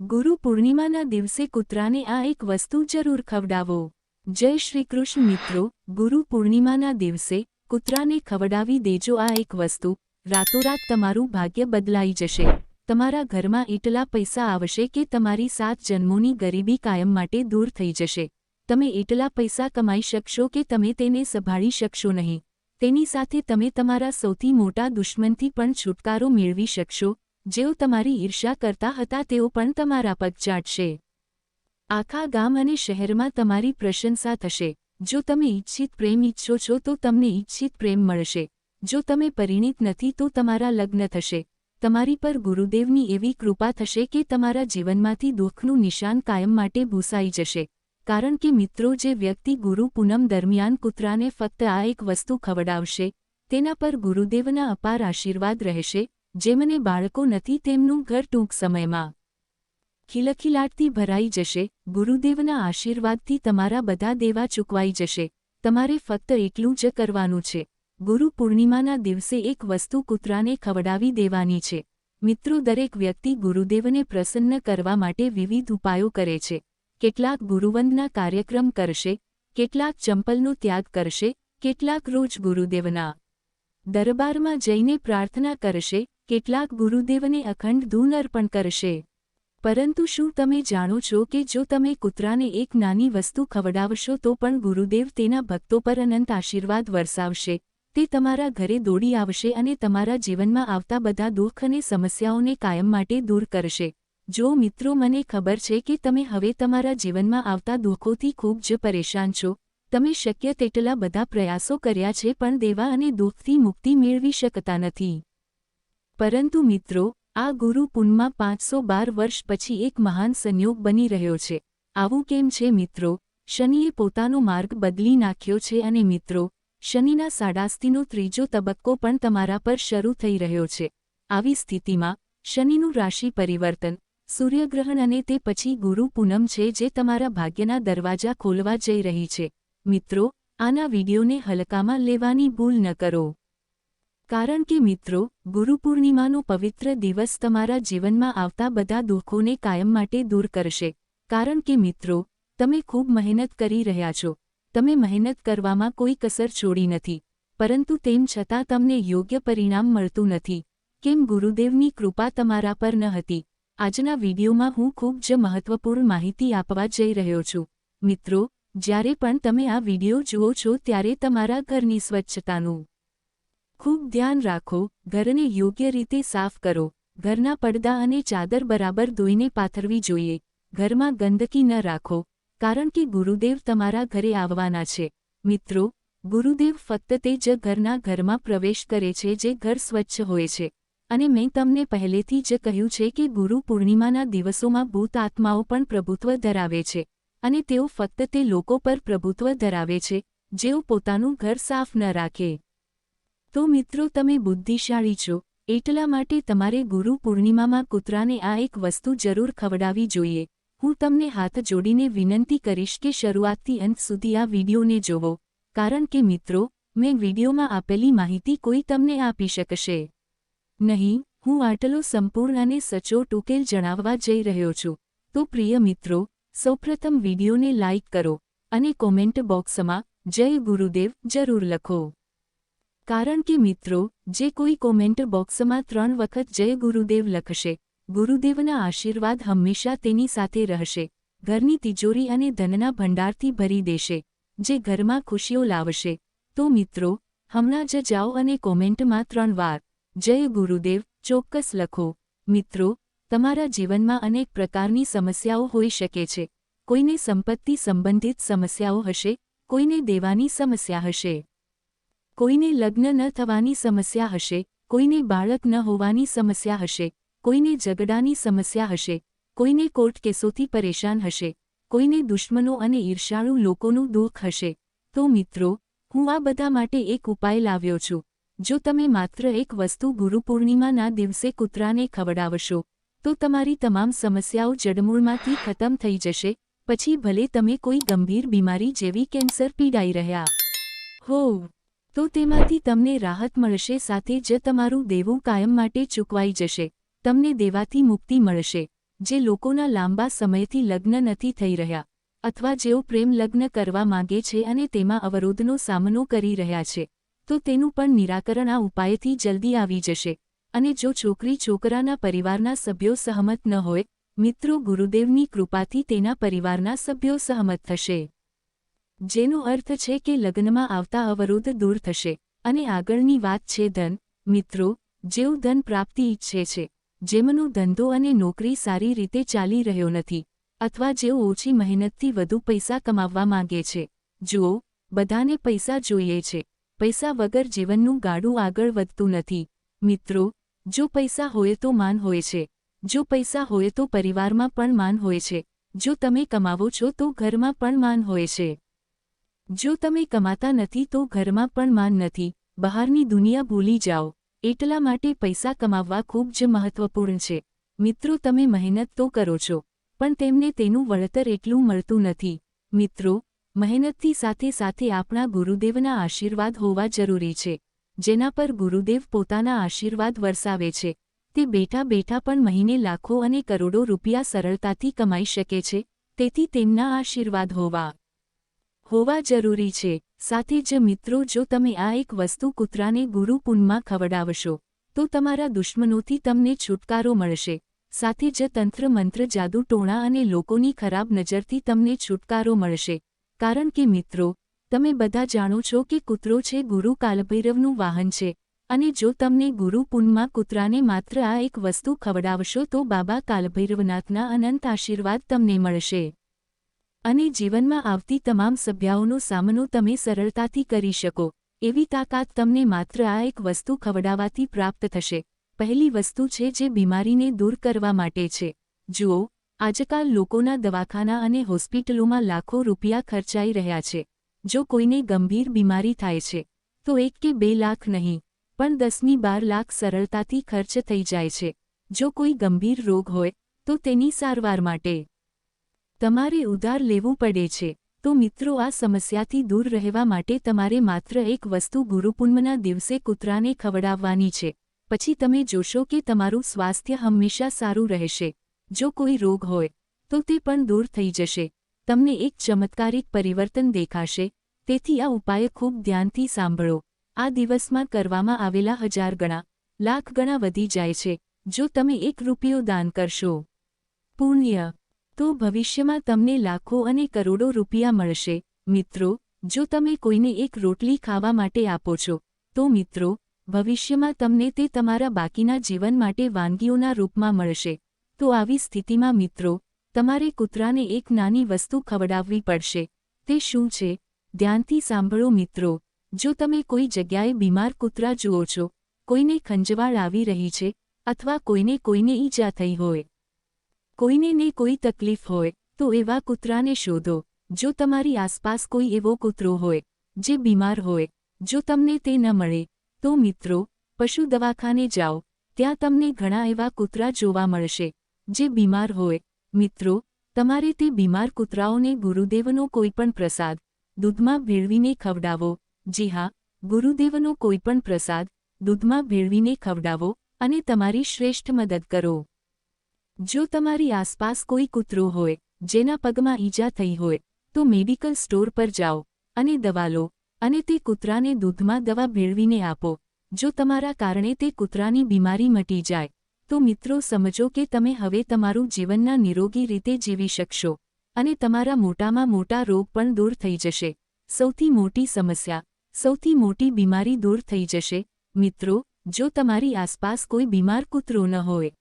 ગુરુ પૂર્ણિમાના દિવસે કૂતરાને આ એક વસ્તુ જરૂર ખવડાવો. જય શ્રી કૃષ્ણ મિત્રો, ગુરુ પૂર્ણિમાના દિવસે કૂતરાને ખવડાવી દેજો આ એક વસ્તુ. રાતોરાત તમારું ભાગ્ય બદલાઈ જશે. તમારા ઘરમાં એટલા પૈસા આવશે કે તમારી સાત જન્મોની ગરીબી કાયમ માટે દૂર થઈ જશે. તમે એટલા પૈસા કમાઈ શકશો કે તમે તેને સંભાળી શકશો નહીં. તેની સાથે તમે તમારા સૌથી મોટા દુશ્મનથી પણ છુટકારો મેળવી શકશો. જેઓ તમારી ઈર્ષ્યા કરતા હતા તેઓ પણ તમારા પગ ચાટશે. આખા ગામ અને શહેરમાં તમારી પ્રશંસા થશે. જો તમે ઈચ્છિત પ્રેમ ઈચ્છો છો તો તમને ઈચ્છિત પ્રેમ મળશે. જો તમે પરિણિત નથી તો તમારા લગ્ન થશે. તમારી પર ગુરુદેવની એવી કૃપા થશે કે તમારા જીવનમાંથી દુઃખનું નિશાન કાયમ માટે ભૂસાઈ જશે. કારણ કે મિત્રો, જે વ્યક્તિ ગુરુ પૂનમ દરમિયાન કૂતરાને ફક્ત આ એક વસ્તુ ખવડાવશે, તેના પર ગુરુદેવના અપાર આશીર્વાદ રહેશે જેમને બાળકો નથી તેમનું ઘર ટૂંક સમયમાં. ખિલખિલાટથી ભરાઈ જશે, ગુરુદેવના આશીર્વાદથી તમારા બધા દેવા ચૂકવાઈ જશે, તમારે ફક્ત એટલું જ કરવાનું છે. ગુરુ પૂર્ણિમાના દિવસે એક વસ્તુ કૂતરાને ખવડાવી દેવાની છે. મિત્રો, દરેક વ્યક્તિ ગુરુદેવને પ્રસન્ન કરવા માટે વિવિધ ઉપાયો કરે છે. કેટલાક ગુરુવંદના કાર્યક્રમ કરશે, કેટલાક ચંપલનો ત્યાગ કરશે, કેટલાક રોજ ગુરુદેવના દરબારમાં જઈને પ્રાર્થના કરશે કેટલાક ગુરુદેવને અખંડ ધૂન અર્પણ કરશે. પરંતુ શું તમે જાણો છો કે જો તમે કૂતરાને એક નાની વસ્તુ ખવડાવશો તો પણ ગુરુદેવ તેના ભક્તો પર અનંત આશીર્વાદ વરસાવશે. તે તમારા ઘરે દોડી આવશે અને તમારા જીવનમાં આવતા બધા દુઃખ અને સમસ્યાઓને કાયમ માટે દૂર કરશે. જો મિત્રો મને ખબર છે કે તમે હવે તમારા જીવનમાં આવતા દુઃખોથી ખૂબ જ પરેશાન છો, તમે શક્ય તેટલા બધા પ્રયાસો કર્યા છે પણ દેવા અને દુઃખથી મુક્તિ મેળવી શકતા નથી. પરંતુ મિત્રો, આ ગુરુ પુનમાં પાંચસો બાર વર્ષ પછી એક મહાન સંયોગ બની રહ્યો છે. આવું કેમ છે મિત્રો? શનિએ પોતાનો માર્ગ બદલી નાખ્યો છે અને મિત્રો, શનિના સાડાસ્તીનો ત્રીજો તબક્કો પણ તમારા પર શરૂ થઈ રહ્યો છે. આવી સ્થિતિમાં, શનિનું રાશિ પરિવર્તન, સૂર્યગ્રહણ અને તે પછી ગુરુ પૂનમ છે જે તમારા ભાગ્યના દરવાજા ખોલવા જઈ રહી છે. મિત્રો, આના વિડીયોને હલકામાં લેવાની ભૂલ ન કરો. કારણ કે મિત્રો ગુરુપૂર્ણિમાનો પવિત્ર દિવસ તમારા જીવનમાં આવતા બધા દુઃખોને કાયમ માટે દૂર કરશે. કારણ કે મિત્રો, તમે ખૂબ મહેનત કરી રહ્યા છો. તમે મહેનત કરવામાં કોઈ કસર છોડી નથી. પરંતુ તેમ છતાં તમને યોગ્ય પરિણામ મળતું નથી. કેમ ગુરુદેવની કૃપા તમારા પર ન હતી? આજના વિડીયોમાં હું ખૂબ જ મહત્વપૂર્ણ માહિતી આપવા જઈ રહ્યો છું. મિત્રો, જ્યારે પણ તમે આ વીડિયો જુઓ છો ત્યારે તમારા ઘરની સ્વચ્છતાનું ખૂબ ધ્યાન રાખો, ઘરને યોગ્ય રીતે સાફ કરો, ઘરના પડદા અને ચાદર બરાબર ધોઈને પાથરવી જોઈએ, ઘરમાં ગંદકી ન રાખો, કારણ કે ગુરુદેવ તમારા ઘરે આવવાના છે. મિત્રો, ગુરુદેવ ફક્ત તે જ ઘરના ઘરમાં પ્રવેશ કરે છે જે ઘર સ્વચ્છ હોય છે. અને મેં તમને પહેલેથી જ કહ્યું છે કે ગુરુ પૂર્ણિમાના દિવસોમાં ભૂત આત્માઓ પણ પ્રભુત્વ ધરાવે છે. અને તેઓ ફક્ત તે લોકો પર પ્રભુત્વ ધરાવે છે, જેઓ પોતાનું ઘર સાફ ન રાખે. તો મિત્રો તમે બુદ્ધિશાળી છો, એટલા માટે તમારે ગુરુ પૂર્ણિમામાં કૂતરાને આ એક વસ્તુ જરૂર ખવડાવી જોઈએ. હું તમને હાથ જોડીને વિનંતી કરીશ કે શરૂઆતથી અંત સુધી આ વિડીયોને જોવો, કારણ કે મિત્રો, મેં વિડીયોમાં આપેલી માહિતી કોઈ તમને આપી શકશે. નહીં, હું આટલો સંપૂર્ણ અને સચોટ ઉકેલ જણાવવા જઈ રહ્યો છું. તો પ્રિય મિત્રો, સૌપ્રથમ વિડીયોને લાઇક કરો અને કોમેન્ટ બોક્સમાં જય ગુરુદેવ જરૂર લખો. કારણ કે મિત્રો, જે કોઈ કોમેન્ટ બોક્સમાં ત્રણ વખત જય ગુરુદેવ લખશે, ગુરુદેવના આશીર્વાદ હંમેશા તેની સાથે રહેશે, ઘરની તિજોરી અને ધનના ભંડારથી ભરી દેશે, જે ઘરમાં ખુશીઓ લાવશે. તો મિત્રો, હમણાં જ જાઓ અને કોમેન્ટમાં ત્રણ વાર, જય ગુરુદેવ, ચોક્કસ લખો. મિત્રો, તમારા જીવનમાં અનેક પ્રકારની સમસ્યાઓ હોઈ શકે છે. કોઈને સંપત્તિ સંબંધિત સમસ્યાઓ હશે, કોઈને દેવાની સમસ્યા હશે. કોઈને લગ્ન ન થવાની સમસ્યા હશે, કોઈને બાળક ન હોવાની સમસ્યા હશે, કોઈને ઝઘડાની સમસ્યા હશે, કોઈને કોર્ટ કેસોથી પરેશાન હશે, કોઈને દુશ્મનો અને ઈર્ષાળુ લોકોનું દુઃખ હશે. તો મિત્રો, હું આ બધા માટે એક ઉપાય લાવ્યો છું. જો તમે માત્ર એક વસ્તુ ગુરુપૂર્ણિમાના દિવસે કૂતરાને ખવડાવશો, તો તમારી તમામ સમસ્યાઓ જડમૂળમાંથી ખતમ થઈ જશે, પછી ભલે તમે કોઈ ગંભીર બીમારી જેવી કેન્સર પીડાઈ રહ્યા હો. તો તેમાંથી તમને રાહત મળશે સાથે જ તમારું દેવું કાયમ માટે ચૂકવાઈ જશે. તમને દેવાથી મુક્તિ મળશે. જે લોકોના લાંબા સમયથી લગ્ન નથી થઈ રહ્યા, અથવા જેઓ પ્રેમ લગ્ન કરવા માંગે છે અને તેમાં અવરોધનો સામનો કરી રહ્યા છે, તો તેનું પણ નિરાકરણ આ ઉપાયથી જલ્દી આવી જશે. અને જો છોકરી છોકરાના પરિવારના સભ્યો સહમત ન હોય, મિત્રો ગુરુદેવની કૃપાથી તેના પરિવારના સભ્યો સહમત થશે. જેનો અર્થ છે કે લગ્નમાં આવતા અવરોધ દૂર થશે. અને આગળની વાત છે ધન. મિત્રો, જેઓ ધન પ્રાપ્તિ ઈચ્છે છે, જેમનો ધંધો અને નોકરી સારી રીતે ચાલી રહ્યો નથી, અથવા જેઓ ઓછી મહેનતથી વધુ પૈસા કમાવવા માંગે છે, જુઓ, બધાને પૈસા જોઈએ છે, પૈસા વગર જીવનનું ગાડું આગળ વધતું નથી. મિત્રો, જો પૈસા હોય તો માન હોય છે, જો પૈસા હોય તો પરિવારમાં પણ માન હોય છે, જો તમે કમાવો છો તો ઘરમાં પણ માન હોય છે. જો તમે કમાતા નથી તો ઘરમાં પણ માન નથી. બહારની દુનિયા ભૂલી જાઓ. એટલા માટે પૈસા કમાવવા ખૂબ જ મહત્વપૂર્ણ છે. મિત્રો, તમે મહેનત તો કરો છો, પણ તેમને તેનું વળતર એટલું મળતું નથી. મિત્રો, મહેનતથી સાથે સાથે આપણા ગુરુદેવના આશીર્વાદ હોવા જરૂરી છે, જેના પર ગુરુદેવ પોતાના આશીર્વાદ વરસાવે છે. તે બેઠા બેઠા પણ મહિને લાખો અને કરોડો રૂપિયા સરળતાથી કમાઈ શકે છે, તેથી તેમના આશીર્વાદ હોવા હોવા જરૂરી છે. સાથે જ મિત્રો, જો તમે આ એક વસ્તુ કૂતરાને ગુરુપુનમાં ખવડાવશો, તો તમારા દુશ્મનોથી તમને છુટકારો મળશે. સાથે જ તંત્ર મંત્ર, જાદુ ટોણા અને લોકોની ખરાબ નજરથી તમને છુટકારો મળશે. કારણ કે મિત્રો, તમે બધા જાણો છો કે કૂતરો છે ગુરુ કાલભૈરવનું વાહન છે. અને જો તમને ગુરુ પુનમાં કૂતરાને માત્ર આ એક વસ્તુ ખવડાવશો, તો બાબા કાલભૈરવનાથના અનંત આશીર્વાદ તમને મળશે. અને જીવનમાં આવતી તમામ સભ્યાઓનો સામનો તમે સરળતાથી કરી શકો. એવી તાકાત તમને માત્ર આ એક વસ્તુ ખવડાવવાથી પ્રાપ્ત થશે. પહેલી વસ્તુ છે જે બીમારીને દૂર કરવા માટે છે. જુઓ, આજકાલ લોકોના દવાખાના અને હોસ્પિટલોમાં લાખો રૂપિયા ખર્ચાઈ રહ્યા છે. જો કોઈને ગંભીર બીમારી થાય છે, તો એક કે બે લાખ નહીં, પણ દસમી બાર લાખ સરળતાથી ખર્ચ થઈ જાય છે. જો કોઈ ગંભીર રોગ હોય, તો તેની સારવાર માટે. તમારે ઉધાર લેવું પડે છે. તો મિત્રો, આ સમસ્યાથી દૂર રહેવા માટે તમારે માત્ર એક વસ્તુ ગુરુપૂર્ણના દિવસે કૂતરાને ખવડાવવાની છે. પછી તમે જોશો કે તમારું સ્વાસ્થ્ય હંમેશા સારું રહેશે. જો કોઈ રોગ હોય, તો તે પણ દૂર થઈ જશે. તમને એક ચમત્કારિક પરિવર્તન દેખાશે. તેથી આ ઉપાય ખૂબ ધ્યાનથી સાંભળો. આ દિવસમાં કરવામાં આવેલા હજાર ગણા, લાખ ગણા વધી જાય છે. જો તમે એક રૂપિયો દાન કરશો. પુણ્ય. તો ભવિષ્યમાં તમને લાખો અને કરોડો રૂપિયા મળશે. મિત્રો, જો તમે કોઈને એક રોટલી ખાવા માટે આપો છો, તો મિત્રો, ભવિષ્યમાં તમને તે તમારા બાકીના જીવન માટે વાનગીઓના રૂપમાં મળશે. તો આવી સ્થિતિમાં મિત્રો, તમારે કૂતરાને એક નાની વસ્તુ ખવડાવવી પડશે. તે શું છે? ધ્યાનથી સાંભળો મિત્રો, જો તમે કોઈ જગ્યાએ બીમાર કૂતરા જુઓ છો, કોઈને ખંજવાળ આવી રહી છે, અથવા કોઈને કોઈને ઈજા થઈ હોય કોઈને ને કોઈ તકલીફ હોય, તો એવા કૂતરાને શોધો, જો તમારી આસપાસ કોઈ એવો કૂતરો હોય, જે બીમાર હોય, જો તમને તે ન મળે, તો મિત્રો, પશુ દવાખાને જાઓ, ત્યાં તમને ઘણા એવા કૂતરા જોવા મળશે, જે બીમાર હોય. મિત્રો, તમારે તે બીમાર કૂતરાઓને ગુરુદેવનો કોઈપણ પ્રસાદ, દૂધમાં ભેળવીને ખવડાવો, જી હા, ગુરુદેવનો કોઈપણ પ્રસાદ, દૂધમાં ભેળવીને ખવડાવો, અને તમારી શ્રેષ્ઠ મદદ કરો. જો તમારી આસપાસ કોઈ કૂતરો હોય, જેના પગમાં ઈજા થઈ હોય, તો મેડિકલ સ્ટોર પર જાઓ અને દવા લો અને તે કૂતરાને દૂધમાં દવા ભેળવીને આપો. જો તમારા કારણે તે કૂતરાની બીમારી મટી જાય, તો મિત્રો સમજો કે તમે હવે તમારું જીવનના નિરોગી રીતે જીવી શકશો અને તમારા મોટામાં મોટા રોગ પણ દૂર થઈ જશે. સૌથી મોટી સમસ્યા, સૌથી મોટી બીમારી દૂર થઈ જશે. મિત્રો, જો તમારી આસપાસ કોઈ બીમાર કૂતરો ન હોય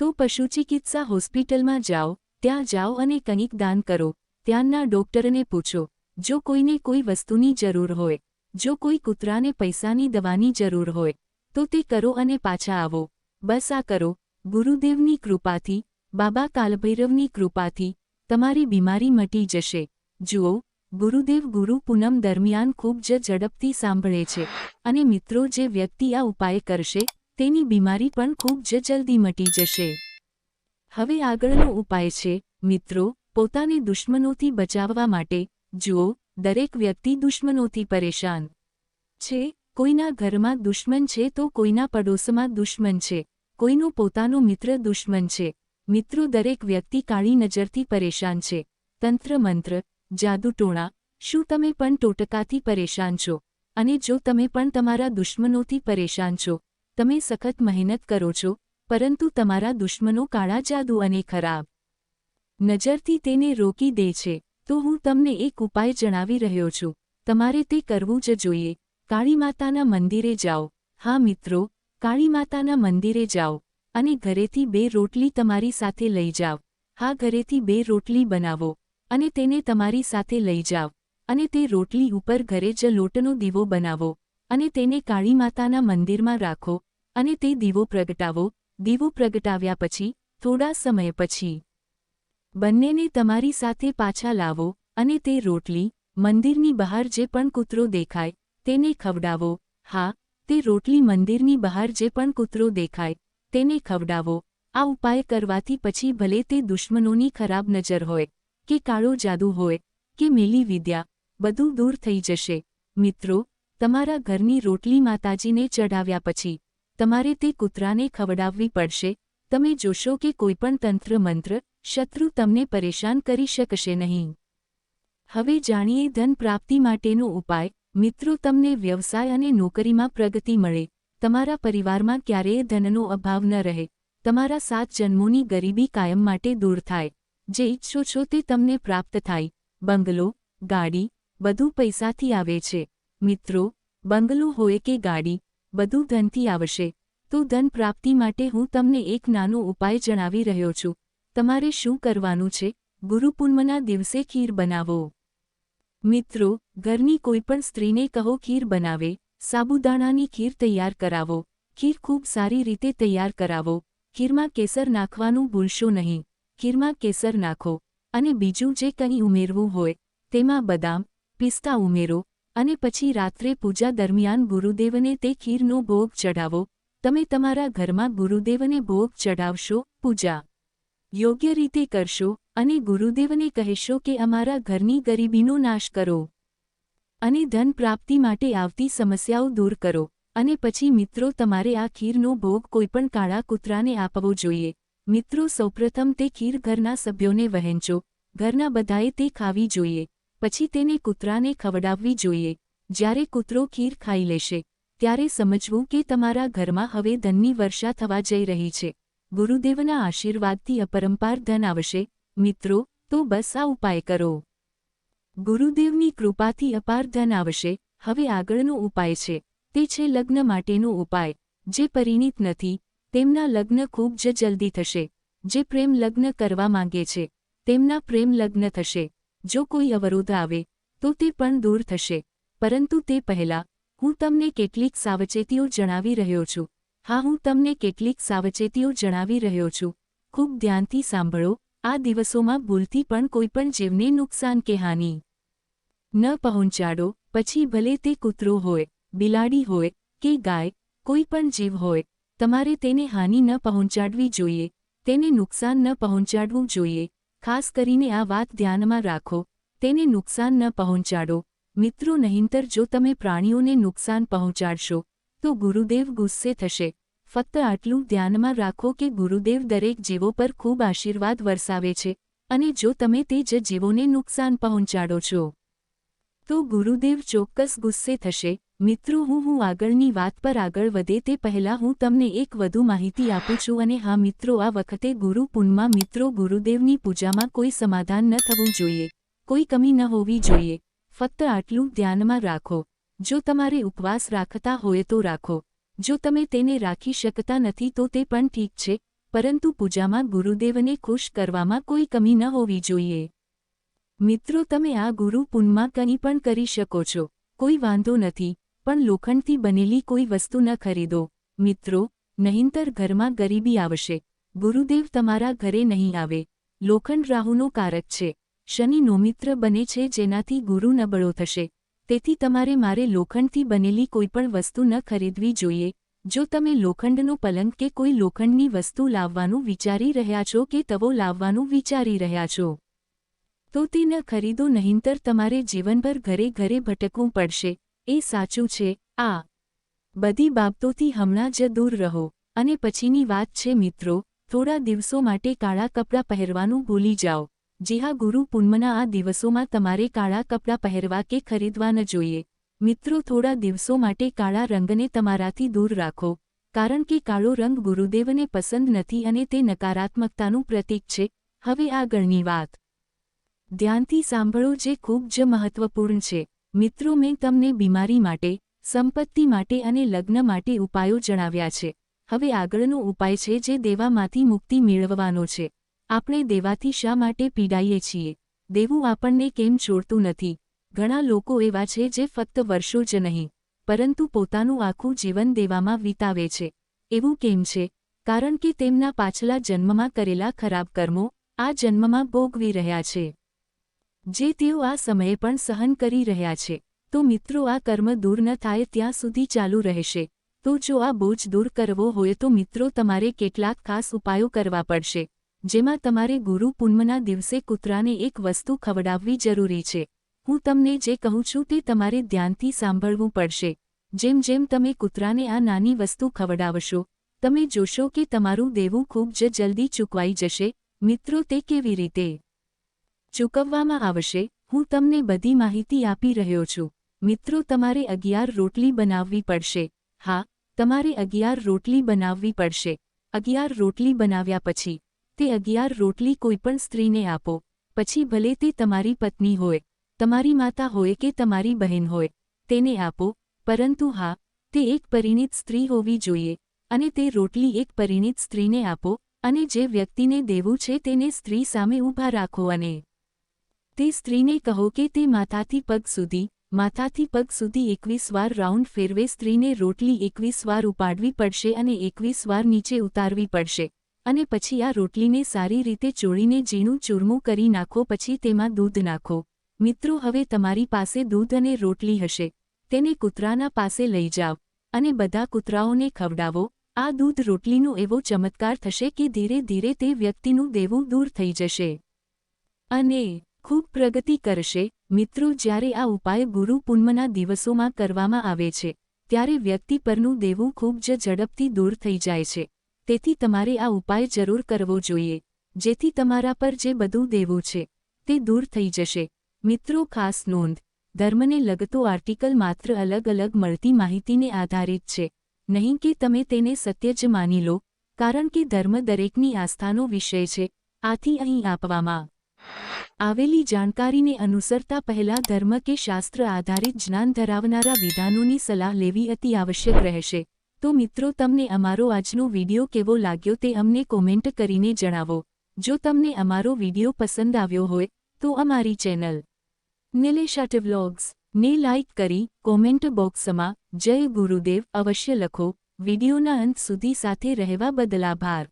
તો પશુચિકિત્સા હોસ્પિટલમાં જાઓ, ત્યાં જાઓ અને કંઈક દાન કરો. ત્યાંના ડોક્ટરને પૂછો, જો કોઈને કોઈ વસ્તુની જરૂર હોય, જો કોઈ કૂતરાને પૈસાની દવાની જરૂર હોય, તો તે કરો અને પાછા આવો. બસ આ કરો. ગુરુદેવની કૃપાથી, બાબા કાલભૈરવની કૃપાથી, તમારી બીમારી મટી જશે. જુઓ, ગુરુદેવ ગુરુ પૂનમ દરમિયાન ખૂબ જ ઝડપથી સાંભળે છે અને મિત્રો જે વ્યક્તિ આ ઉપાય કરશે તેની બીમારી પણ ખૂબ જ જલ્દી મટી જશે. હવે આગળનો ઉપાય છે, મિત્રો, પોતાને દુશ્મનોથી બચાવવા માટે, જુઓ, દરેક વ્યક્તિ દુશ્મનોથી પરેશાન છે, કોઈના ઘરમાં દુશ્મન છે તો કોઈના પડોશમાં દુશ્મન છે, કોઈનો પોતાનો મિત્ર દુશ્મન છે, મિત્રો, દરેક વ્યક્તિ કાળી નજરથી પરેશાન છે, તંત્ર મંત્ર જાદુટોણા શું તમે પણ ટોટકાથી પરેશાન છો? અને જો તમે પણ તમારા દુશ્મનોથી પરેશાન છો તમે સખત મહેનત કરો છો, પરંતુ તમારા દુશ્મનો કાળા જાદુ અને ખરાબ નજરથી તેને રોકી દે છે. તો હું તમને એક ઉપાય જણાવી રહ્યો છું. તમારે તે કરવું જ જોઈએ. કાળીમાતાના મંદિરે જાઓ. હા મિત્રો કાળીમાતાના મંદિરે જાઓ અને ઘરેથી બે રોટલી તમારી સાથે લઈ જાઓ. હા ઘરેથી બે રોટલી બનાવો અને તેને તમારી સાથે લઈ જાઓ અને તે રોટલી ઉપર ઘરે જ લોટનો દીવો બનાવો. અને તેને કાળી માતાના મંદિરમાં રાખો અને તે દીવો પ્રગટાવો. દીવો પ્રગટાવ્યા પછી, થોડા સમય પછી, બંનેને તમારી સાથે પાછા લાવો અને તે રોટલી, મંદિરની બહાર જે પણ કૂતરો દેખાય, તેને ખવડાવો. હા, તે રોટલી મંદિરની બહાર જે પણ કૂતરો દેખાય, તેને ખવડાવો. આ ઉપાય કરવાથી પછી ભલે તે દુશ્મનોની ખરાબ નજર હોય, કે કાળો જાદુ હોય, કે મેલી વિદ્યા, બધું દૂર થઈ જશે. મિત્રો તમારા ઘરની રોટલી માતાજીને ચઢાવ્યા પછી, તમારે તે કૂતરાને ખવડાવવી પડશે, તમે જોશો કે કોઈપણ તંત્ર મંત્ર, શત્રુ તમને પરેશાન કરી શકશે નહીં. હવે જાણીએ ધન પ્રાપ્તિ માટેનો ઉપાય, મિત્રો તમને વ્યવસાય અને નોકરીમાં પ્રગતિ મળે, તમારા પરિવારમાં ક્યારેય ધનનો અભાવ ન રહે, તમારા સાત જન્મોની ગરીબી કાયમ માટે દૂર થાય, જે ઈચ્છો છો તે તમને પ્રાપ્ત થાય, બંગલો, ગાડી, બધું પૈસાથી આવે છે. મિત્રો, બંગલો હોય કે ગાડી, બધું ધનથી આવશે. તો ધન પ્રાપ્તિ માટે હું તમને એક નાનો ઉપાય જણાવી રહ્યો છું. તમારે શું કરવાનું છે? ગુરુપૂર્ણમના દિવસે ખીર બનાવો. મિત્રો, ઘરની કોઈપણ સ્ત્રીને કહો ખીર બનાવે. સાબુદાણાની ખીર તૈયાર કરાવો. ખીર ખૂબ સારી રીતે તૈયાર કરાવો. ખીરમાં કેસર નાખવાનું ભૂલશો નહીં. ખીરમાં કેસર નાખો. અને બીજું જે કંઈ ઉમેરવું હોય, તેમાં બદામ, પિસ્તા ઉમેરો. અને પછી રાત્રે પૂજા દરમિયાન ગુરુદેવને તે ખીરનો ભોગ ચઢાવો. તમે તમારા ઘરમાં ગુરુદેવને ભોગ ચઢાવશો, પૂજા યોગ્ય રીતે કરશો અને ગુરુદેવને કહેશો કે અમારા ઘરની ગરીબીનો નાશ કરો અને ધન પ્રાપ્તિ માટે આવતી સમસ્યાઓ દૂર કરો. અને પછી મિત્રો, તમારે આ ખીરનો ભોગ કોઈપણ કાળા કૂતરાને આપવો જોઈએ. મિત્રો, સૌપ્રથમ તે ખીર ઘરના સભ્યોને વહેંચો. ઘરના બધાએ તે ખાવી જોઈએ. પછી તેને કૂતરાને ખવડાવવી જોઈએ. જ્યારે કૂતરો ખીર ખાઈ લેશે, ત્યારે સમજવું કે તમારા ઘરમાં હવે ધનની વર્ષા થવા જઈ રહી છે. ગુરુદેવના આશીર્વાદથી અપરંપાર ધન આવશે. મિત્રો, તો બસ આ ઉપાય કરો. ગુરુદેવની કૃપાથી અપાર ધન આવશે. હવે આગળનો ઉપાય છે. તે છે લગ્ન માટેનો ઉપાય. જે પરિણીત નથી, તેમના લગ્ન ખૂબ જ જલ્દી થશે. જે પ્રેમ લગ્ન કરવા માંગે છે, તેમના પ્રેમ લગ્ન થશે. જો કોઈ અવરોધ આવે, તો તે પણ દૂર થશે. પરંતુ તે પહેલાં, હું તમને કેટલીક સાવચેતીઓ જણાવી રહ્યો છું. હા, હું તમને કેટલીક સાવચેતીઓ જણાવી રહ્યો છું. ખૂબ ધ્યાનથી સાંભળો, આ દિવસોમાં ભૂલથી પણ કોઈપણ જીવને નુકસાન કે હાનિ ન પહોંચાડો. પછી ભલે તે કૂતરો હોય, બિલાડી હોય કે ગાય, કોઈ પણ જીવ હોય, તમારે તેને હાનિ ન પહોંચાડવી જોઈએ. તેને નુકસાન ન પહોંચાડવું જોઈએ. ખાસ કરીને આ વાત ધ્યાનમાં રાખો, તેને નુકસાન ન પહોંચાડો. મિત્રો નહીંતર જો તમે પ્રાણીઓને નુકસાન પહોંચાડશો, તો ગુરુદેવ ગુસ્સે થશે. ફક્ત આટલું ધ્યાનમાં રાખો કે ગુરુદેવ દરેક જીવો પર ખૂબ આશીર્વાદ વરસાવે છે અને જો તમે તે જ જીવોને નુકસાન પહોંચાડો છો. તો ગુરુદેવ ચોક્કસ ગુસ્સે થશે. મિત્રો, હું હું આગળની વાત પર આગળ વધે તે પહેલાં હું તમને એક વધુ માહિતી આપું છું અને હા, મિત્રો, આ વખતે ગુરુ પૂનમાં મિત્રો, ગુરુદેવની પૂજામાં કોઈ સમાધાન ન થવું જોઈએ. કોઈ કમી ન હોવી જોઈએ. ફક્ત આટલું ધ્યાનમાં રાખો. જો તમારે ઉપવાસ રાખતા હોય તો રાખો. જો તમે તેને રાખી શકતા નથી તો તે પણ ઠીક છે, પરંતુ પૂજામાં ગુરુદેવને ખુશ કરવામાં કોઈ કમી ન હોવી જોઈએ. મિત્રો, તમે આ ગુરુ પૂનમાં કંઈ પણ કરી શકો છો. કોઈ વાંધો નથી, પણ લોખંડથી બનેલી કોઈ વસ્તુ ન ખરીદો. મિત્રો, નહીંતર ઘરમાં ગરીબી આવશે. ગુરુદેવ તમારા ઘરે નહીં આવે. લોખંડ રાહુનો કારક છે. શનિ નોમિત્ર બને છે જેનાથી ગુરુ નબળો થશે. તેથી તમારે મારે લોખંડથી બનેલી કોઈપણ વસ્તુ ન ખરીદવી જોઈએ. જો તમે લોખંડનો પલંગ કે કોઈ લોખંડની વસ્તુ લાવવાનું વિચારી રહ્યા છો કે તવો લાવવાનું વિચારી રહ્યા છો. તો તે ન ખરીદો, નહીંતર તમારે જીવનભર ઘરે ઘરે ભટકવું પડશે. એ સાચું છે, આ. બધી બાબતોથી હમણાં જ દૂર રહો. અને પછીની વાત છે, મિત્રો, થોડા દિવસો માટે કાળા કપડાં પહેરવાનું ભૂલી જાઓ. જી હા ગુરુ પૂનમના આ દિવસોમાં તમારે કાળા કપડાં પહેરવા કે ખરીદવા ન જોઈએ. મિત્રો, થોડા દિવસો માટે કાળા રંગને તમારાથી દૂર રાખો. કારણ કે કાળો રંગ ગુરુદેવને પસંદ નથી અને તે નકારાત્મકતાનું પ્રતીક છે. હવે આગળની વાત. ધ્યાનથી સાંભળો જે ખૂબ જ મહત્વપૂર્ણ છે. મિત્રો, મેં તમને બીમારી માટે, સંપત્તિ માટે અને લગ્ન માટે ઉપાયો જણાવ્યા છે. હવે આગળનો ઉપાય છે જે દેવામાંથી મુક્તિ મેળવવાનો છે. આપણે દેવાથી શા માટે પીડાઈએ છીએ? દેવું આપણને કેમ છોડતું નથી? ઘણા લોકો એવા છે જે ફક્ત વર્ષો જ નહીં, પરંતુ પોતાનું આખું જીવન દેવામાં વિતાવે છે. એવું કેમ છે? કારણ કે તેમના પાછલા જન્મમાં કરેલા ખરાબ કર્મો આ જન્મમાં ભોગવી રહ્યા છે. જે તેઓ આ સમયે પણ સહન કરી રહ્યા છે. તો મિત્રો, આ કર્મ દૂર ન થાય, ત્યાં સુધી ચાલુ રહેશે. તો જો આ બોજ દૂર કરવો હોય, તો મિત્રો, તમારે કેટલાક ખાસ ઉપાયો કરવા પડશે. જેમાં તમારે ગુરુ પૂનમના દિવસે કૂતરાને એક વસ્તુ ખવડાવવી જરૂરી છે. હું તમને જે કહું છું, તે તમારે ધ્યાનથી સાંભળવું પડશે. જેમ જેમ તમે કૂતરાને આ નાની વસ્તુ ખવડાવશો, તમે જોશો કે તમારું દેવું ખૂબ જ જલ્દી ચૂકવાઈ જશે. મિત્રો, તે કેવી રીતે? ચૂકવવામાં આવશે, હું તમને બધી માહિતી આપી રહ્યો છું. મિત્રો, તમારે અગિયાર રોટલી બનાવવી પડશે. હા, તમારે અગિયાર રોટલી બનાવવી પડશે. અગિયાર રોટલી બનાવ્યા પછી, તે અગિયાર રોટલી કોઈપણ સ્ત્રીને આપો. પછી ભલે તે તમારી પત્ની હોય, તમારી માતા હોય કે તમારી બહેન હોય, તેને આપો. પરંતુ હા, તે એક પરિણીત સ્ત્રી હોવી જોઈએ, અને તે રોટલી એક પરિણીત સ્ત્રીને આપો, અને જે વ્યક્તિને દેવું છે તેને સ્ત્રી સામે ઊભા રાખો અને તે સ્ત્રીને કહો કે તે માથાથી પગ સુધી, માથાથી પગ સુધી એકવીસ વાર રાઉન્ડ ફેરવે સ્ત્રીને રોટલી એકવીસ વાર ઉપાડવી પડશે અને એકવીસ વાર નીચે ઉતારવી પડશે. અને પછી આ રોટલીને સારી રીતે ચોળીને ઝીણું ચૂરમું કરી નાખો, પછી તેમાં દૂધ નાખો. મિત્રો, હવે તમારી પાસે દૂધ અને રોટલી હશે. તેને કૂતરાના પાસે લઈ જાઓ અને બધા કૂતરાઓને ખવડાવો. આ દૂધ રોટલીનો એવો ચમત્કાર થશે કે ધીરે ધીરે તે વ્યક્તિનું દેવું દૂર થઈ જશે. અને ખૂબ પ્રગતિ કરશે. મિત્રો, જ્યારે આ ઉપાય ગુરુ પૂનમના દિવસોમાં કરવામાં આવે છે, ત્યારે વ્યક્તિ પરનું દેવું ખૂબ જ ઝડપથી દૂર થઈ જાય છે. તેથી તમારે આ ઉપાય જરૂર કરવો જોઈએ, જેથી તમારા પર જે બધું દેવું છે, તે દૂર થઈ જશે. મિત્રો, ખાસ નોંધ, ધર્મને લગતો આર્ટિકલ માત્ર અલગ અલગ મળતી માહિતીને આધારિત છે. નહીં કે તમે તેને સત્ય જ માની લો, કારણ કે ધર્મ દરેકની આસ્થાનો વિષય છે. આથી અહીં આપવામાં આવેલી જાણકારીને અનુસરતા પહેલા ધર્મ કે શાસ્ત્ર આધારિત જ્ઞાન ધરાવનારા વિધાનોની સલાહ લેવી અતિ આવશ્યક રહેશે. તો મિત્રો, તમને અમારો આજનો વિડિયો કેવો લાગ્યો તે અમને કોમેન્ટ કરીને જણાવો. જો તમને અમારો વિડિયો પસંદ આવ્યો હોય, તો અમારી ચેનલ નિલેશાટ વ્લોગ્સ ને લાઇક કરી કોમેન્ટ બોક્સમાં જય ગુરુદેવ અવશ્ય લખો. વિડિયોના અંત સુધી સાથે રહેવા બદલ આભાર.